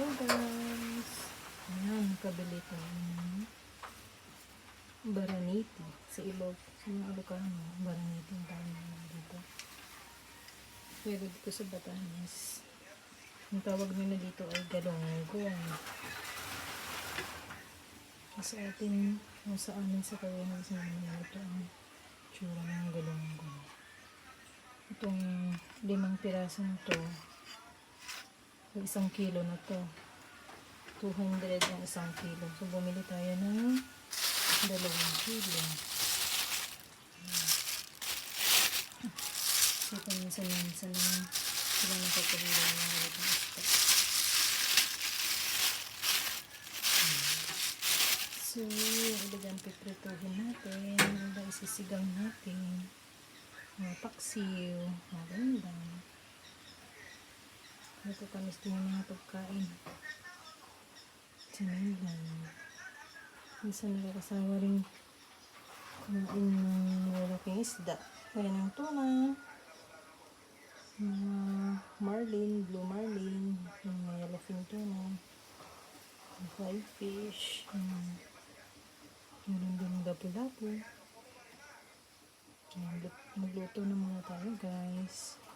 tayo guys. Ayan, kabili tayo ng Baraniti sa Ilog. Sa mga Ilocano, Baraniti ang tawag nila dito. Pero dito sa Batanes, ang tawag nila dito ay galonggong. Sa atin, o sa amin sa kawanan sa mga ito ang tsura ng galonggong. Itong limang pirasong to, So, isang kilo na to. 200 ang isang kilo. So, bumili tayo ng dalawang kilo. So, paminsan-minsan lang sila nakapagulong ng ganitong isda. So, ilagyan piprituhin natin. Ang isisigang natin. Mga paksiw. Mga gandang. Natatamis din yung mga pagkain. Sinigang. Minsan nakakasama rin kumain ng malalaking isda. Kaya ng tuna, mga marlin, blue marlin, mga yellowfin tuna, yung fried fish, yung meron din lapu-lapu. Magluto na muna tayo guys.